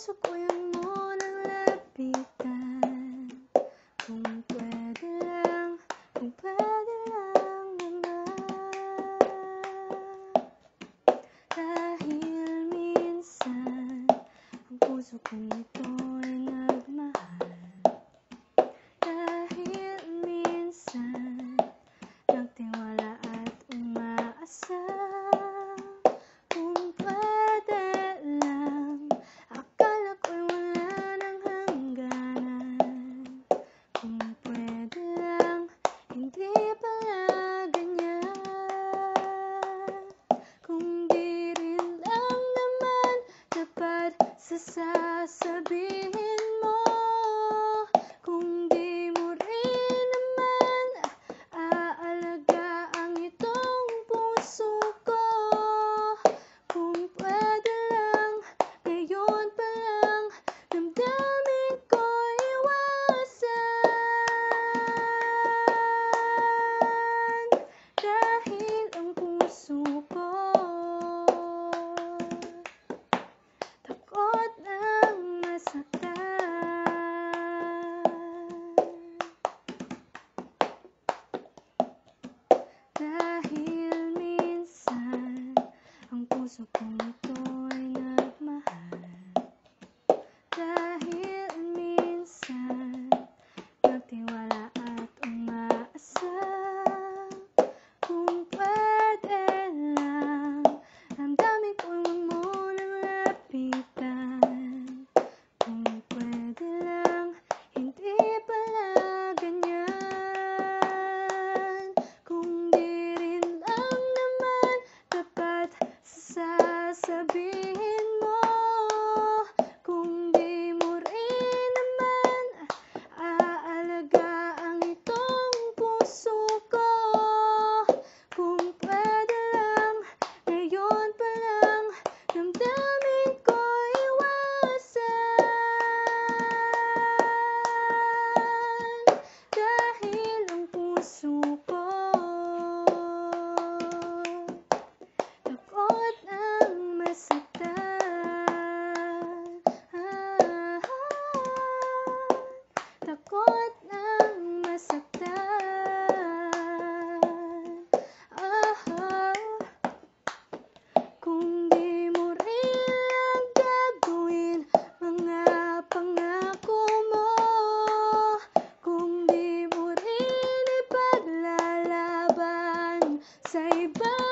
puso ko yung munang lapitan Kung pwede lang, kung pwede lang naman. Dahil minsan, ang puso kong ito'y sasabihin puso'y nagmahal. sasabihin mo kung di mo rin naman aalagaan itong puso iba